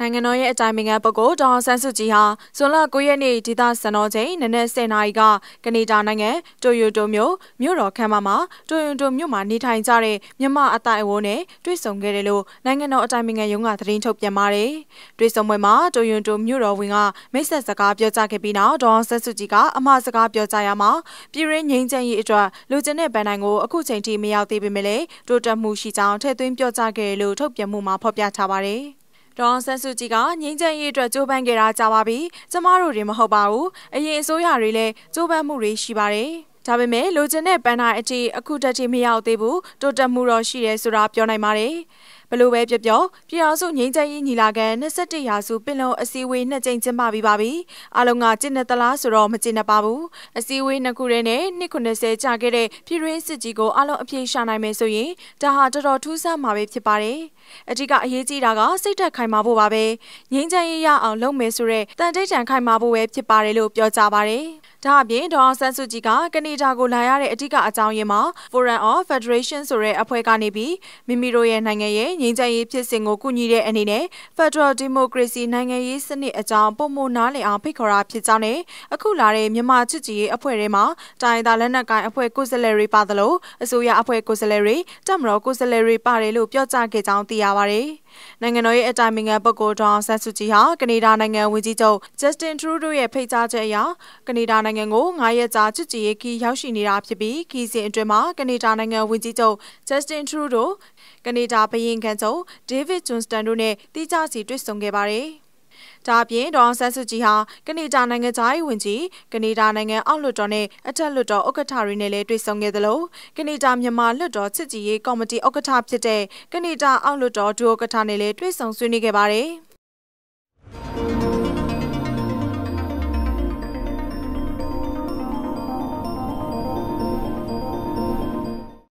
နိုင်ငံတော်ရဲ့အတိုင်ပင်ခံပုဂ္ဂိုလ်ဒေါအောင်ဆန်းစုကြည်ဟာဇွန်လ9ရက်နေ့ဒေသစံတော်ချိန်နနက်10:00နာရီကကနေဒါနိုင်ငံတိုယိုတိုမြို့မြို့တော်ခမ်းမမှာတိုယိုတိုမြို့မှာနေထိုင်ကြတဲ့မြန်မာအတိုင်အဝန်းနဲ့တွေ့ဆုံခဲ့တယ်လို့နိုင်ငံတော်အတိုင်ပင်ခံရုံးကသတင်းထုတ်ပြန်ပါတယ်။တွေ့ဆုံပွဲမှာတိုယိုတိုမြို့တော်ဝင်ကမိတ်ဆက်စကားပြောကြားခဲ့ပြီးနောက်ဒေါအောင်ဆန်းစုကြည်ကအမှားစကားပြောကြားရမှာပြည်ရင်းငြိမ်းချမ်းရေးအတွက်လူကျင်တဲ့ဗန်နိုင်ကိုအခုချိန်ထိမရောက်သေးပေမဲ့လည်းတိုးတက်မှုရှိကြောင်းထည့်သွင်းပြောကြားခဲ့တယ်လို့ထုတ်ပြန်မှုမှာဖော်ပြထားပါတယ်။ ဒေါအောင်ဆန်းစုကြည်ကငြိမ်းချမ်းရေးအတွက်ကြိုးပမ်းခဲ့တာကြာပါပြီ။ကျမတို့တွေမဟုတ်ပါဘူး။အရင်အစိုးရတွေလည်းကြိုးပမ်းမှုတွေရှိပါတယ်။ဒါပေမဲ့လိုချင်တဲ့ပန်းတိုင်းအထိအခုတက်ထိမရောက်သေးဘူးတိုးတက်မှုတော့ရှိတယ်ဆိုတာပြောနိုင်ပါတယ် ဘလို့ပဲပြောပြောပြည်အောင်စုငိမ့်ချမ်းရေးညီလာခံ21ရာစုပင်လုံအစည်းအဝေးနှစ်ကြိမ်ကျင်းပပြီးပါပြီအားလုံးကကျင့်တဲ့သလားဆိုတော့မကျင့်တတ်ပါဘူးအစည်းအဝေးနှစ်ခုတည်းနဲ့290ကြာခဲ့တဲ့ပြည်ရင်းစစ်ကြီးကိုအားလုံးအပြည့်ရှာနိုင်မယ်ဆိုရင်ဒါဟာတော်တော်ထူးဆန်းမှာပဲဖြစ်ပါတယ်အထူးကအရေးကြီးတာကစိတ်သက်ခိုင်မာဖို့ပါပဲငိမ့်ချမ်းရေးရအောင်လုပ်မယ်ဆိုတဲ့တန်တိတ်တန်ခိုင်မာဖို့ပဲဖြစ်ပါတယ်လို့ပြောကြပါတယ် ဒါအပြင်ဒေါအောင်ဆန်းစုကြည်ကကနေဒါကိုလာရတဲ့အဓိကအကြောင်းရင်းမှာ Forum of Federation ဆိုတဲ့အဖွဲ့ကနေပြီးမိမိတို့ရဲ့နိုင်ငံရဲ့ငြိမ်းချမ်းရေးဖြစ်စဉ်ကိုကူညီတဲ့အနေနဲ့ Federal Democracy နိုင်ငံရေးစနစ်အကြောင်းပုံမနားလည်အောင်ဖိတ်ခေါ်တာဖြစ်ကြောင်းနဲ့အခုလာတဲ့မြန်မာချစ်ကြည်ရေးအဖွဲ့တွေမှာတိုင်းသားလက်နက်ကိုင်အဖွဲ့ကိုယ်စားလှယ်တွေပါသလိုအစိုးရအဖွဲ့ကိုယ်စားလှယ်တွေတပ်မတော်ကိုယ်စားလှယ်တွေပါတယ်လို့ပြောကြားခဲ့ကြောင်းသိရပါတယ်။နိုင်ငံတော်ရဲ့အတိုင်ပင်ခံပုဂ္ဂိုလ်ဒေါအောင်ဆန်းစုကြည်ဟာကနေဒါနိုင်ငံဝန်ကြီးချုပ် Justin Trudeau ရဲ့ဖိတ်ကြားချက်အရကနေဒါနိုင်ငံကို9ရက်ကြာချစ်ကြည်ရေးခီးရောက်ရှိနေတာဖြစ်ပြီးခီးစဉ်အတွင်းမှာကနေဒါနိုင်ငံဝန်ကြီးချုပ် Justin Trudeau ကနေဒါဘရင်ခံချုပ် David Johnston တို့နဲ့တိကျစီတွေ့ဆုံခဲ့ပါတယ်။ဒါအပြင်ဒေါအောင်ဆန်းစုကြည်ဟာကနေဒါနိုင်ငံသားရေးဝန်ကြီးကနေဒါနိုင်ငံအောက်လွှတ်တော်နဲ့အထက်လွှတ်တော်ဥက္ကဋ္ဌတွေနဲ့လည်းတွေ့ဆုံခဲ့သလိုကနေဒါမြန်မာလွှတ်တော်ချစ်ကြည်ရေးကော်မတီဥက္ကဋ္ဌဖြစ်တဲ့ကနေဒါအောက်လွှတ်တော်ဒုဥက္ကဋ္ဌနဲ့လည်းတွေ့ဆုံဆွေးနွေးခဲ့ပါတယ်။